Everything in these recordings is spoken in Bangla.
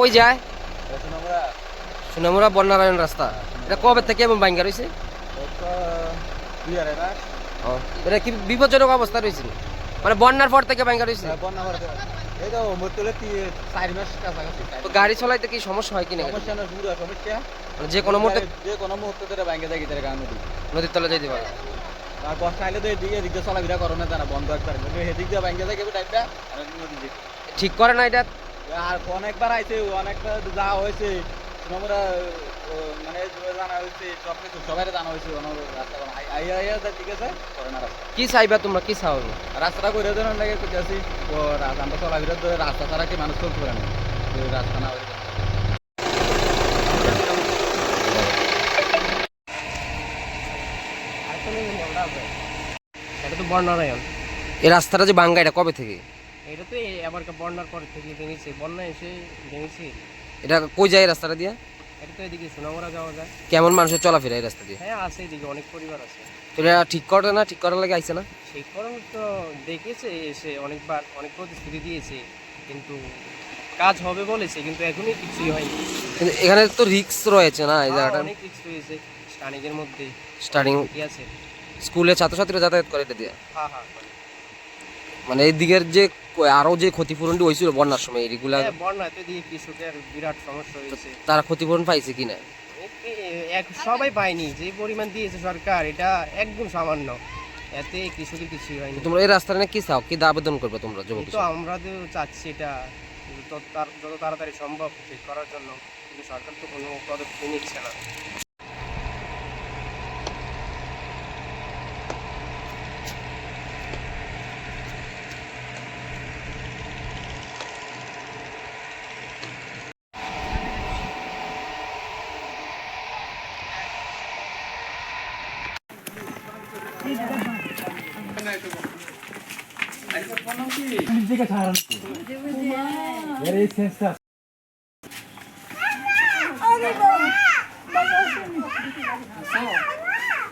কই যায়? সোনামুড়া। বন্যারায়ণ রাস্তা। এটা কবে থেকে এমন বাইঙ্গা রয়েছে? ও এটা কি বিপজ্জনক অবস্থা রয়েছে? মানে বন্যার পর থেকে বাইঙ্গা রয়েছে? মাস গাড়ি চলাইতে কি সমস্যা হয় কিনা সমস্যা না সমস্যা। মানে যে কোনো মুহূর্তে যে কোনো মুহূর্তে ধরে ব্যাংকে যাই গিয়ে নদী। নদীর তলে যেতে পারে। আর বর্ষা আইলে তো এদিকে এদিক দিয়ে চলাফেরা করো না জানা বন্ধ একবার। এদিক দিয়ে ব্যাংকে যাই গেবে টাইপটা? নদী ঠিক করে না এটা? আর অনেকবার আইছে অনেকবার যাওয়া হয়েছে। আমরা মানে জানা হয়েছে সব কিছু সবাই জানা হয়েছে রাস্তা আই- আইয়া আইয়া যা ঠিক আছে? করে না রাস্তা। কি চাইবা তোমরা কি চাও? রাস্তাটা করে দেন লাগে রাস্তা আমরা চলাফেরা ধরে রাস্তা ছাড়া কি মানুষ চলতে পারে না। রাস্তা না এটা তো এই রাস্তাটা যে বাঙ্গা এটা কবে থেকে? এটা তো আবার বন্যার পরে থেকে ভেঙেছে। বন্যা এসে ভেঙেছে। এটা কই যায় রাস্তাটা দিয়ে? এটা তো এদিকে সোনামুড়া যাওয়া যায়। কেমন মানুষের চলাফেরা এই রাস্তা দিয়ে? হ্যাঁ আছে এদিকে অনেক পরিবার আছে। তো এটা ঠিক করে না? ঠিক করার লাগে আইছে না? সেই কারণে তো দেখেছে এসে অনেকবার অনেক প্রতিশ্রুতি দিয়েছে। কিন্তু কাজ হবে বলেছে কিন্তু এখনই কিছুই হয়নি। কিন্তু এখানে তো রিক্স রয়েছে না এই হ্যাঁ, জায়গাটা? অনেক রিস্ক হয়েছে স্টানিকের মধ্যে স্টার্টিং কি আছে? স্কুলে ছাত্রছাত্রীরা যাতায়াত করে এটা দিয়ে? হ্যাঁ হ্যাঁ মানে এই দিকের যে ক- আরও যে ক্ষতিপূরণটি হয়েছিল বন্যার সময় এগুলা হ্যাঁ, বন্যাতে দিয়ে কৃষকের বিরাট সমস্যা হয়েছে। তারা ক্ষতিপূরণ পাইছে কিনা এক সবাই পায়নি যে পরিমাণ দিয়েছে সরকার এটা একদম সামান্য। এতে কৃষকের কিছুই হয়নি। তোমরা এই রাস্তাটা নিয়ে কি চাও? কি আবেদন করবে তোমরা যুবক কিন্তু আমরা তো চাচ্ছি এটা যত যত তাড়াতাড়ি সম্ভব ঠিক করার জন্য। কিন্তু সরকার তো কোনো পদক্ষেপ নিচ্ছে না।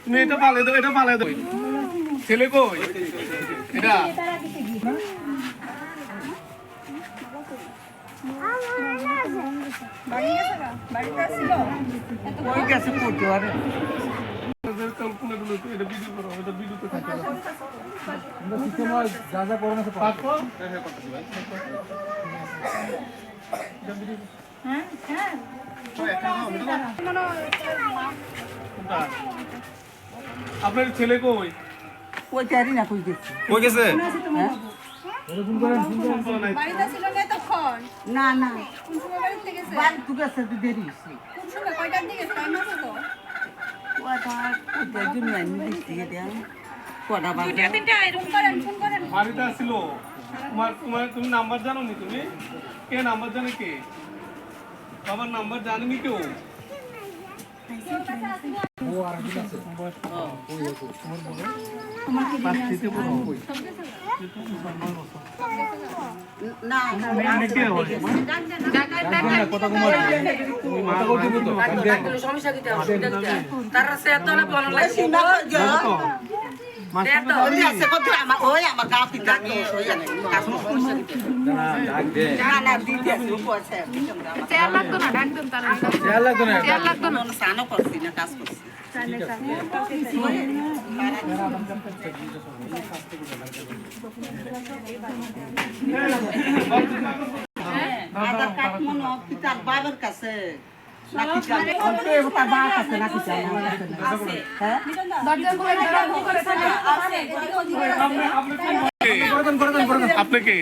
তুমি এটা পালে দাও এটা পালে দাও ছেলে কই? এটা। এদের কল্পনাগুলো তো এটা ভিডিও করো এটা ভিডিওতে থাকে না যা যা করো না পারতো? কোনটা? আপনার ছেলে কই? ওই জানি না কই গেছে। কই গেছে? না না না কোন সময় বাড়িতে গেছে? বাড়ি গেছে দেরি হয়েছে। কোন সময়? কয়টার দিকে? টাইম আছে তো বাড়িতে আসছিল তোমার তোমার তুমি নাম্বার জানো নি তুমি কে নাম্বার জানে কে বাবার নাম্বার জানেনি কেউ কে হয় ওই আছে কত ওই আমার গাঁ পিতা আমি ওই জানি কাজ না না দিদি আছে ও পয়সা লাগতো না ডাক দেন তারা চেয়ার লাগতো না স্নানও করছি না কাজ করছি আধার কার্ড মনে কি তার বাবার কাছে হ্যাঁ দাও কি? করে আপনি কে